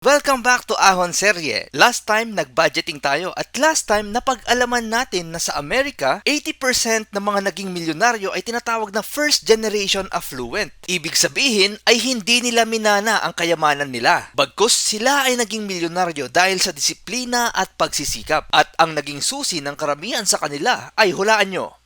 Welcome back to Ahon Serye. Last time nag-budgeting tayo at last time napag-alaman natin na sa Amerika, 80% ng mga naging milyonaryo ay tinatawag na first generation affluent. Ibig sabihin ay hindi nila minana ang kayamanan nila. Bagkus sila ay naging milyonaryo dahil sa disiplina at pagsisikap. At ang naging susi ng karamihan sa kanila ay hulaan nyo.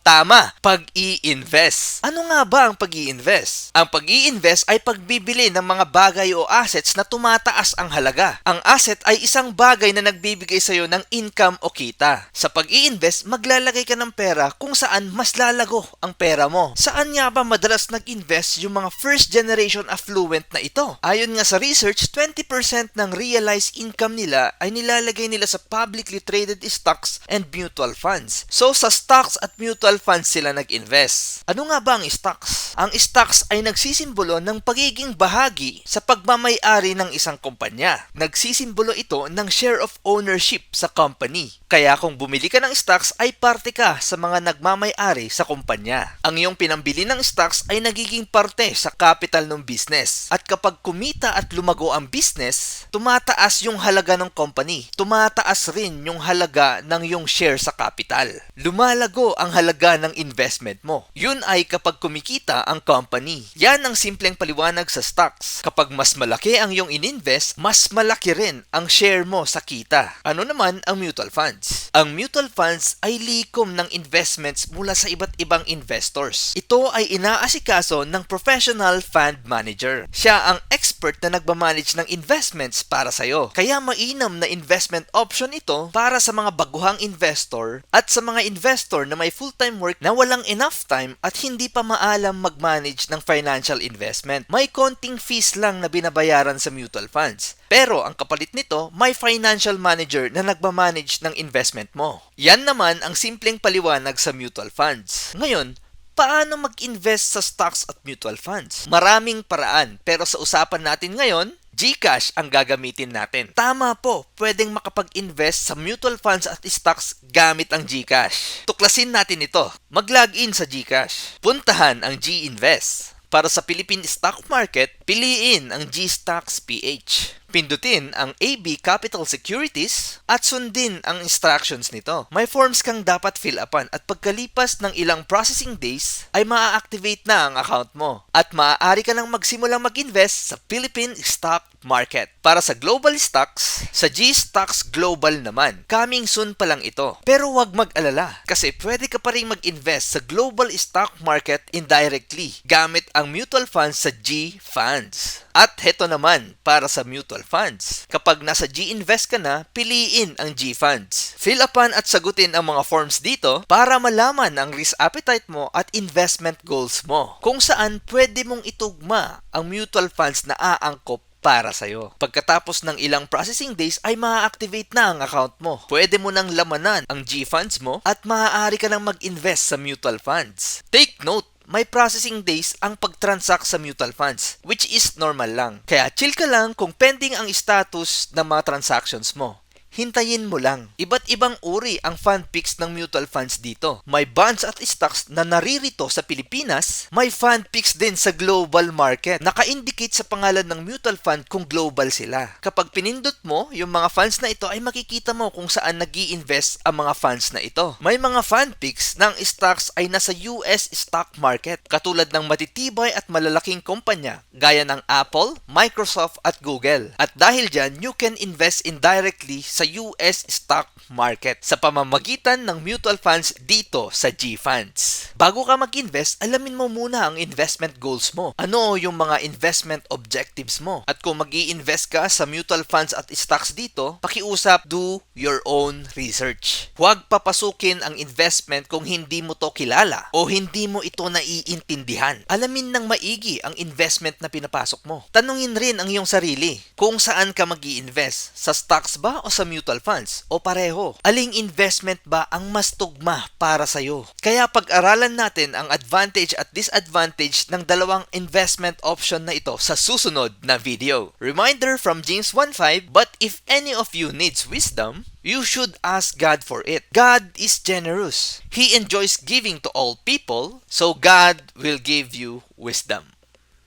Tama, pag-i-invest. Ano nga ba ang pag-i-invest? Ang pag-i-invest ay pagbibili ng mga bagay o assets na tumataas ang halaga. Ang asset ay isang bagay na nagbibigay sa iyo ng income o kita. Sa pag-i-invest, maglalagay ka ng pera kung saan mas lalago ang pera mo. Saan nga ba madalas nag-invest yung mga first generation affluent na ito? Ayon nga sa research, 20% ng realized income nila ay nilalagay nila sa publicly traded stocks and mutual funds. So sa stocks at mutual funds sila nag-invest. Ano nga ba ang stocks? Ang stocks ay nagsisimbolo ng pagiging bahagi sa pagmamayari ng isang kumpanya. Nagsisimbolo ito ng share of ownership sa company. Kaya kung bumili ka ng stocks ay parte ka sa mga nagmamayari sa kumpanya. Ang iyong pinambili ng stocks ay nagiging parte sa capital ng business. At kapag kumita at lumago ang business, tumataas yung halaga ng company. Tumataas rin yung halaga ng yung share sa capital. Lumalago ang halaga halaga ng investment mo. Yun ay kapag kumikita ang company. Yan ang simpleng paliwanag sa stocks. Kapag mas malaki ang iyong ininvest, mas malaki rin ang share mo sa kita. Ano naman ang mutual funds? Ang mutual funds ay likom ng investments mula sa iba't ibang investors. Ito ay inaasikaso ng professional fund manager. Siya ang expert na nagmamanage ng investments para sa'yo. Kaya mainam na investment option ito para sa mga baguhang investor at sa mga investor na may full-time work na walang enough time at hindi pa maalam mag-manage ng financial investment. May konting fees lang na binabayaran sa mutual funds. Pero ang kapalit nito, may financial manager na nagmamanage ng investment mo. Yan naman ang simpleng paliwanag sa mutual funds. Ngayon, paano mag-invest sa stocks at mutual funds? Maraming paraan, pero sa usapan natin ngayon, GCash ang gagamitin natin. Tama po, pwedeng makapag-invest sa mutual funds at stocks gamit ang GCash. Tuklasin natin ito. Mag-login sa GCash. Puntahan ang G-Invest. Para sa Philippine Stock Market, piliin ang G-Stocks PH. Pindutin ang AB Capital Securities at sundin ang instructions nito. May forms kang dapat fill upan at pagkalipas ng ilang processing days ay maa-activate na ang account mo at maaari ka nang magsimulang mag-invest sa Philippine Stock Market. Para sa global stocks, sa G-Stocks Global naman, coming soon pa lang ito. Pero huwag mag-alala kasi pwede ka pa rin mag-invest sa global stock market indirectly gamit ang mutual funds sa G-Funds. At heto naman para sa mutual funds. Kapag nasa G-Invest ka na, piliin ang G-Funds. Fill upan at sagutin ang mga forms dito para malaman ang risk appetite mo at investment goals mo. Kung saan pwede mong itugma ang mutual funds na aangkop para sa'yo. Pagkatapos ng ilang processing days ay ma-activate na ang account mo. Pwede mo nang lamanan ang G-funds mo at maaari ka nang mag-invest sa mutual funds. Take note, may processing days ang pag-transact sa mutual funds, which is normal lang. Kaya chill ka lang kung pending ang status ng mga transactions mo hintayin mo lang. Iba't ibang uri ang fund picks ng mutual funds dito. May bonds at stocks na naririto sa Pilipinas, may fund picks din sa global market. Naka-indicate sa pangalan ng mutual fund kung global sila. Kapag pinindot mo yung mga funds na ito ay makikita mo kung saan nag invest ang mga funds na ito. May mga fund picks ng stocks ay nasa US stock market katulad ng matitibay at malalaking kumpanya gaya ng Apple, Microsoft at Google. At dahil dyan, you can invest indirectly sa US stock market sa pamamagitan ng mutual funds dito sa G-Funds. Bago ka mag-invest, alamin mo muna ang investment goals mo. Ano yung mga investment objectives mo? At kung mag invest ka sa mutual funds at stocks dito, pakiusap do your own research. Huwag papasukin ang investment kung hindi mo to kilala o hindi mo ito naiintindihan. Alamin ng maigi ang investment na pinapasok mo. Tanungin rin ang iyong sarili kung saan ka mag invest sa stocks ba o sa mutual funds o pareho? Aling investment ba ang mas tugma para sa iyo? Kaya pag-aralan natin ang advantage at disadvantage ng dalawang investment option na ito sa susunod na video. Reminder from James 1.5, But if any of you needs wisdom, you should ask God for it. God is generous. He enjoys giving to all people, so God will give you wisdom.